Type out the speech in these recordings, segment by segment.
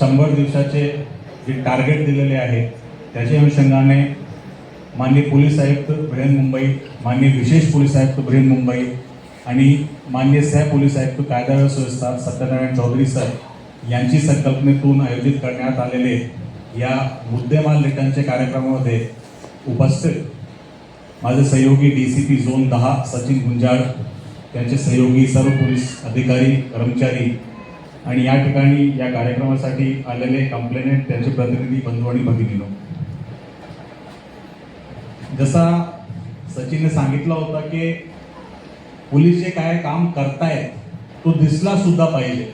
शंभर दिवसाचे जे टार्गेट दिलेले आहे त्याच्या अनुषंगाने माननीय पोलीस आयुक्त ब्रेन मुंबई माननीय विशेष पोलीस आयुक्त ब्रेन मुंबई आणि माननीय सह पोलीस आयुक्त कायदा व सुव्यवस्था सत्यनारायण चौधरी सर यांची संकल्पनेतून आयोजित करण्यात आलेले या मुद्देमाल रिटर्नच्या कार्यक्रमामध्ये उपस्थित माझे सहयोगी डी सी पी झोन दहा सचिन गुंजाळ त्यांचे सहयोगी सर्व पोलीस अधिकारी कर्मचारी आणि या ठिकाणी या कार्यक्रमासाठी आलेले कंप्लेनेंट त्यांचे प्रतिनिधी बंधू आणि भगिनीनो. जसा सचिनने सांगितलं होतं की पोलीस जे काय काम करतायत तो दिसला सुद्धा पाहिजे.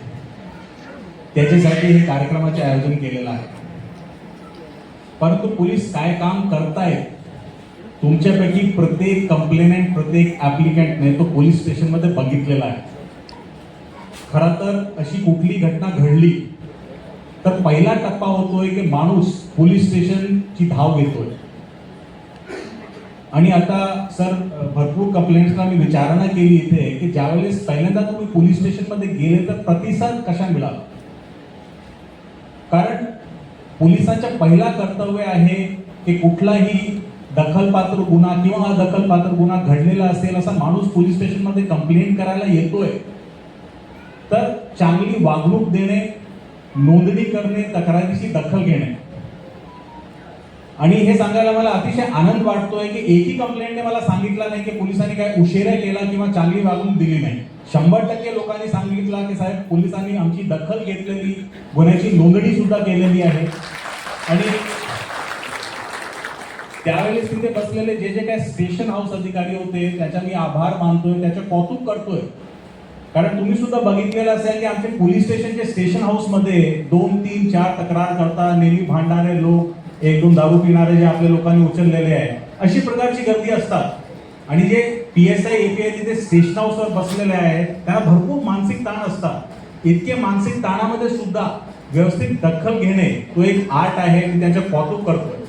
त्याच्यासाठी हे कार्यक्रमाचे आयोजन केलेलं आहे. परंतु पोलीस काय काम करतायत तुमच्यापैकी प्रत्येक कंप्लेनेंट प्रत्येक ऍप्लिकंटने तो पोलीस स्टेशनमध्ये बघितलेला आहे. खरं तर अशी कुठली घटना घडली तर पहिला टप्पा होतोय की माणूस पोलीस स्टेशनची धाव घेतोय. आणि आता सर भरपूर कंप्लेंट्सला मी विचारणा केली इथे की ज्यावेळेस पहिल्यांदा तुम्ही पोलीस स्टेशनमध्ये गेले तर प्रतिसाद कशा मिळाला? कारण पोलिसांचं पहिला कर्तव्य आहे की कुठलाही दखलपात्र गुन्हा किंवा दखलपात्र गुन्हा घडलेला असेल असा माणूस पोलीस स्टेशनमध्ये कंप्लेंट करायला येतोय. तर चांगली वागणूक देणे नोंदणी करणे तक्रारीची दखल घेणे. आणि हे सांगायला मला अतिशय आनंद वाटतोय की एकही कंप्लेंटने मला सांगितलं नाही की पोलिसांनी काय उशिरा केला किंवा चांगली वागणूक दिली नाही. शंभर टक्के लोकांनी सांगितलं की साहेब पोलिसांनी आमची दखल घेतलेली गुन्ह्याची नोंदणी सुद्धा केलेली आहे. आणि त्यावेळेस तिथे बसलेले जे जे काय स्टेशन हाऊस अधिकारी होते त्याचा मी आभार मानतोय त्याचे कौतुक करतोय. कारण तुम्ही सुद्धा बघितलेलं असेल की आमचे पोलीस स्टेशनचे स्टेशन हाऊसमध्ये दोन तीन चार तक्रार करता नेहमी भांडणारे लोक एक दोन दारू पिणारे जे आपल्या लोकांनी उचललेले आहे. अशी प्रकारची गर्दी असतात. आणि जे पी एस आय एपीआय तिथे स्टेशन हाऊसवर बसलेले आहेत त्यांना भरपूर मानसिक ताण असतात. इतके मानसिक ताणामध्ये सुद्धा व्यवस्थित दखल घेणे तो एक आर्ट आहे मी त्याचं कौतुक करतोय.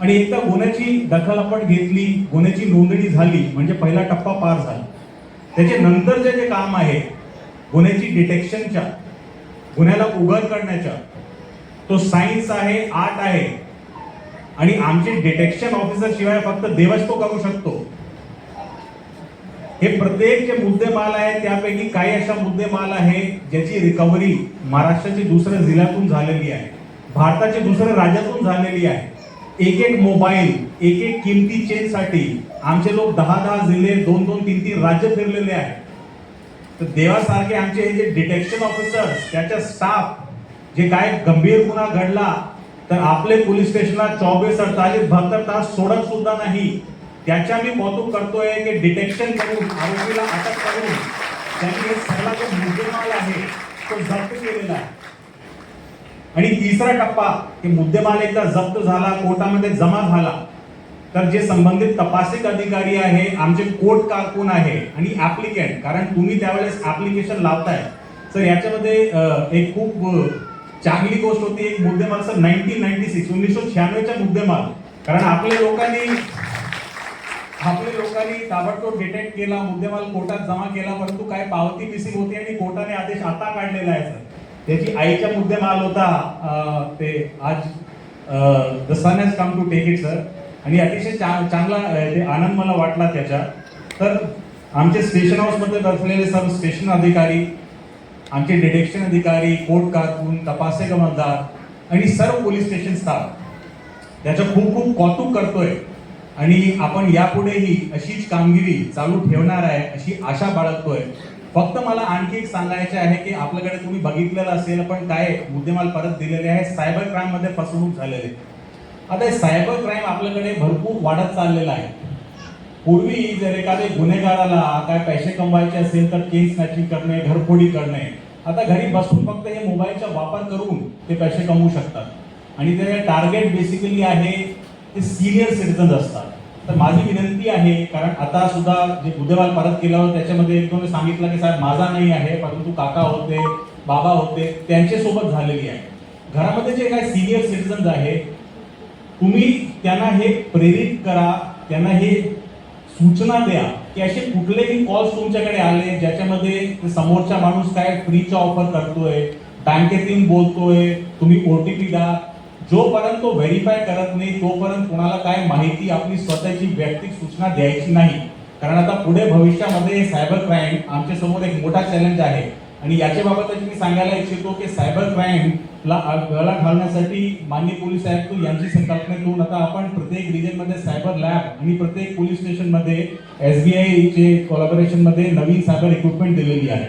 आणि एकदा गुन्ह्याची दखल आपण घेतली गुन्ह्याची नोंदणी झाली म्हणजे पहिला टप्पा पार झाला. त्याच्या नंतरचे जे काम आहे गुन्ह्याची डिटेक्शनच्या गुन्ह्याला उघड करण्याच्या तो सायन्स आहे आर्ट आहे आणि आमचे डिटेक्शन ऑफिसर शिवाय फक्त देवच तो करू शकतो. हे प्रत्येक जे मुद्देमाल आहे त्यापैकी काही अशा मुद्देमाल आहे ज्याची रिकव्हरी महाराष्ट्राच्या दुसऱ्या जिल्ह्यातून झालेली आहे. भारताच्या दुसऱ्या राज्यातून झालेली आहे. एक एक मोबाईल एक एक किमती चेनसाठी आमचे लोक दहा दहा जिल्हे दोन दोन तीन तीन राज्य फिरलेले आहेत. तर देवासारखे आमचे हे जे डिटेक्शन ऑफिसर्स त्याचा स्टाफ जे काय गंभीर गुन्हा घडला तर आपले पोलीस स्टेशनला चोवीस अडतालीस बहात्तर तास सोडत सुद्धा नाही. त्याच्या मी कौतुक करतोय की डिटेक्शन करून आरोपीला अटक करून त्यांनी हे सगळा जो मुद्देमाल आहे तो जप्त केलेला आहे. आणि तिसरा टप्पा की मुद्देमाल एकदा जप्त झाला कोर्टामध्ये जमा झाला तर जे संबंधित तपासिक अधिकारी आहे आमचे कोर्ट कारकून आहे आणि ऍप्लिकेंट कारण तुम्ही त्यावेळेस ऍप्लिकेशन लावताय. सर याच्यामध्ये एक खूप चांगली गोष्ट होती एक मुद्देमाल सर नाईन्टीन नाईन्टी सिक्स उन्नीसशे शहाण्णवच्या मुद्देमाल. कारण आपल्या लोकांनी आपल्या लोकांनी ताबडतोब डिटेक्ट केला मुद्देमाल कोर्टात जमा केला परंतु काय पावती मिसिंग होती आणि कोर्टाने आदेश आता काढलेला आहे सर. त्याची आईच्या मुद्दे माल होता ते आज the sun has come to take it sir आणि अतिशय चा- चांगला ते आनंद मला वाटला त्याच्या तर आमचे स्टेशन हाऊसमध्ये बसलेले सर्व स्टेशन अधिकारी आमचे डिटेक्शन अधिकारी कोर्ट कारकून तपासे गमतदार आणि सर्व पोलीस स्टेशन स्टाफ त्याचं खूप खूप कौतुक करतोय. आणि आपण यापुढेही अशीच कामगिरी चालू ठेवणार आहे अशी आशा बाळगतोय. फक्त मला आणखी एक सांगायचे आहे की आपल्याकडे तुम्ही बघितलेलं असेल पण काय मुद्देमाल परत दिलेले आहे. सायबर क्राईममध्ये फसवणूक झालेले. आता हे सायबर क्राईम आपल्याकडे भरपूर वाढत चाललेला आहे. पूर्वी जर एखाद्या गुन्हेगाराला काय पैसे कमवायचे असेल तर केस स्नॅचिंग करणे घरफोडी करणे. आता घरी बसून फक्त हे मोबाईलचा वापर करून ते पैसे कमवू शकतात. आणि ते टार्गेट बेसिकली आहे ते सिनियर सिटीजन असतात. तर माझी विनंती आहे कारण आता सुद्धा जे बुधवार परत केलं त्याच्यामध्ये एक सांगितलं की साहेब माझा नाही आहे परंतु काका होते बाबा होते त्यांच्यासोबत झालेली आहे. घरामध्ये जे काही सिनियर सिटीजन आहे तुम्ही त्यांना हे प्रेरित करा त्यांना हे सूचना द्या की असे कुठलेही कॉल्स तुमच्याकडे आले ज्याच्यामध्ये समोरचा माणूस काय फ्रीचा ऑफर करतोय बँकेतून बोलतोय तुम्ही ओ टी पी द्या जोपर्यंत तो व्हेरीफाय करत नाही तोपर्यंत कोणाला काय माहिती आपली स्वतःची वैयक्तिक सूचना द्यायची नाही. कारण आता पुढे भविष्यामध्ये सायबर क्राईम आमच्यासमोर एक मोठा चॅलेंज आहे. आणि याच्या बाबतच मी सांगायला इच्छितो की सायबर क्राईमला गळा घालण्यासाठी माननीय पोलीस आयुक्त यांची संकल्पना घेऊन आता आपण प्रत्येक रिजनमध्ये सायबर लॅब आणि प्रत्येक पोलीस स्टेशनमध्ये एस बी आयचे कॉलॅबोरेशनमध्ये नवीन सायबर इक्विपमेंट दिलेली आहे.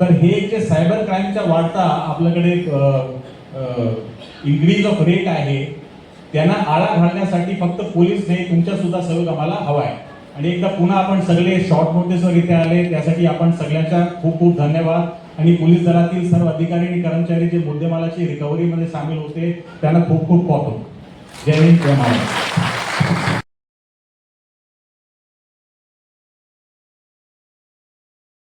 तर हे जे सायबर क्राईमच्या वाढता आपल्याकडे इन्क्रीज ऑफ रेट आहे. त्यांना आळा घालण्यासाठी फक्त पोलीस नाही तुमच्या सुद्धा सहयोग आम्हाला हवा आहे. आणि एकदा पुन्हा आपण सगळे शॉर्ट नोटीसवर इथे आले त्यासाठी आपण सगळ्यांच्या खूप खूप धन्यवाद. आणि पोलीस दलातील सर्व अधिकारी आणि कर्मचारी जे मुद्देमालाची रिकव्हरीमध्ये सामील होते त्यांना खूप खूप कौतुक जय हिंद जय महाराष्ट्र.